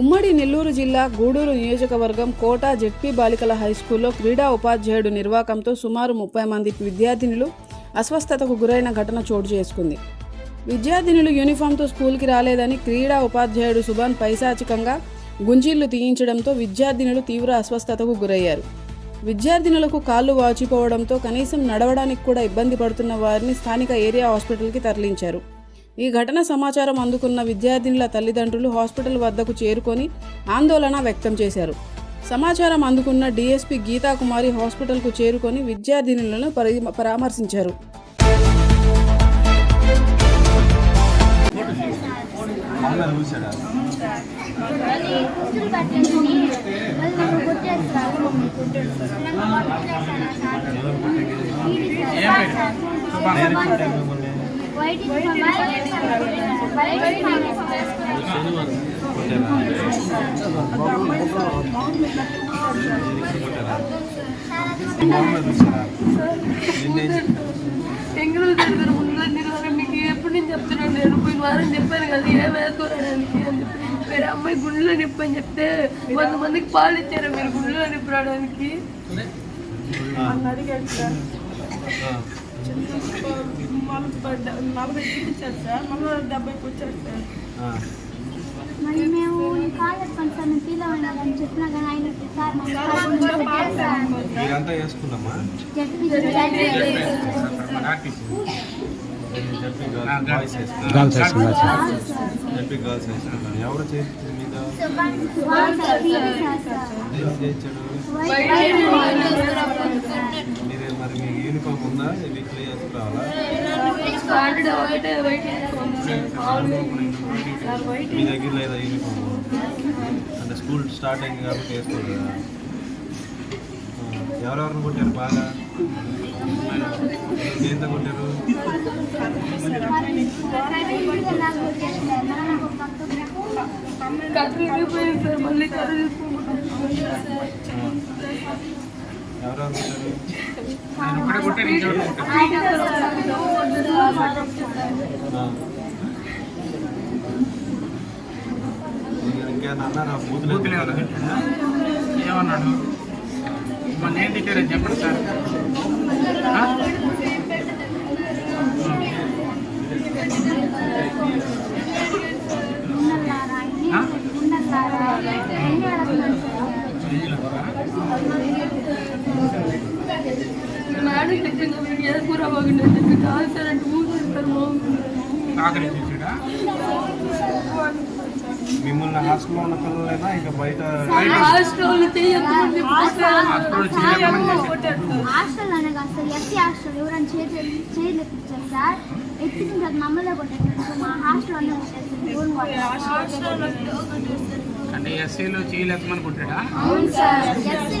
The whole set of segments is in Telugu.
ఉమ్మడి నెల్లూరు జిల్లా గూడూరు నియోజకవర్గం కోట జెడ్పీ బాలికల హైస్కూల్లో క్రీడా ఉపాధ్యాయుడు నిర్వాకంతో సుమారు ముప్పై మంది విద్యార్థినులు అస్వస్థతకు గురైన ఘటన చోటు చేసుకుంది. విద్యార్థినులు యూనిఫామ్తో స్కూల్కి రాలేదని క్రీడా ఉపాధ్యాయుడు సుభాన్ పైశాచికంగా గుంజీళ్ళు తీయించడంతో విద్యార్థినులు తీవ్ర అస్వస్థతకు గురయ్యారు. విద్యార్థినులకు కాళ్ళు వాచిపోవడంతో కనీసం నడవడానికి కూడా ఇబ్బంది పడుతున్న వారిని స్థానిక ఏరియా హాస్పిటల్కి తరలించారు. ఈ ఘటన సమాచారం అందుకున్న విద్యార్థినుల తల్లిదండ్రులు హాస్పిటల్ వద్దకు చేరుకొని ఆందోళన వ్యక్తం చేశారు. సమాచారం అందుకున్న డీఎస్పీ గీతాకుమారి హాస్పిటల్కు చేరుకొని విద్యార్థినులను పరి పరామర్శించారు. ఏం ఎంగిల్ దగ్గర ముందు వారం మీకు ఎప్పుడు నేను చెప్తున్నాను నేను పోయిన వారం చెప్పాను కదా. ఏ వేసుకోవడానికి అని చెప్పి వేరే అమ్మాయి గుండెలో నిప్పు అని చెప్తే వంద మందికి పాలు ఇచ్చారు మీరు గుండెలో నిప్పు రావడానికి అని అడిగాడు సార్. నలభై చూపించారు సార్ మళ్ళీ డెబ్బైకి వచ్చారు సార్ ఆ, మళ్ళీ మేము కాలేజ్ ఫంక్షన్ ఫీల్ అవ్వదని చెప్పినా కానీ ఆయన సార్ మమ్మల్ని సార్ మీరంతా వేసుకున్నామా చెప్పి చెప్పి బాయ్స్ వేసుకున్నాను చెప్పి గర్ల్స్ వేసుకున్నాను ఎవరు చేసి మీద ఏం చేయించాడు మీరే మరి మీ యూనిఫామ్ ఉందా? వీక్లీ వేసుకురావాలా మీ దగ్గర లేదా యూనిఫామ్ అంటే స్కూల్ స్టార్ట్ అయింది కాబట్టి వేసుకోరు కదా ఎవరెవరిని కొట్టారు బాగా? ఎంత కొట్టారు? ఏమన్నాడు మన ఏం తిట్టారని చెప్పండి సార్ ఏ కూర బాగుండే చెప్పి కాదు సార్ అంటే మిమ్మల్ని హాస్టల్లో ఉన్న పిల్లలైనా ఇంకా బయట హాస్టల్ చేయొద్దని చెప్పి హాస్టల్ చేయమని చేశారు. హాస్టల్ అనగా అసలు ఎస్సీ హాస్టల్ ఎవరైనా చేతులు చేయలు ఎక్కించారు సార్ ఎక్కించిన తర్వాత మమ్మల్ని కొట్టేస్తారు మా హాస్టల్ అన్నీ కొట్టేస్తారు ఊరు కొట్టేస్తారు అంటే ఎస్సీలో చేయలు ఎత్తమని కొట్టాడా అవును సార్ ఎస్సీ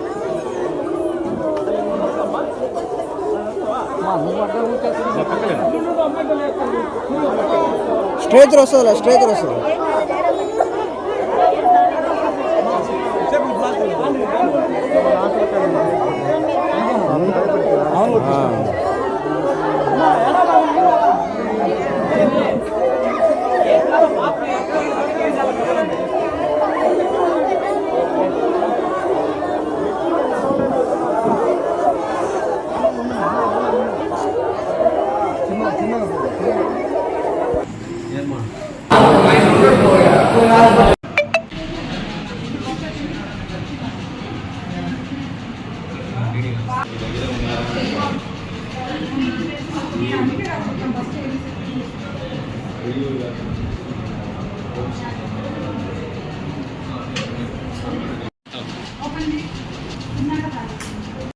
స్ట్రేచర్ వస్తుందిలే స్ట్రేచర్ వస్తుంది. ఉన్నారా.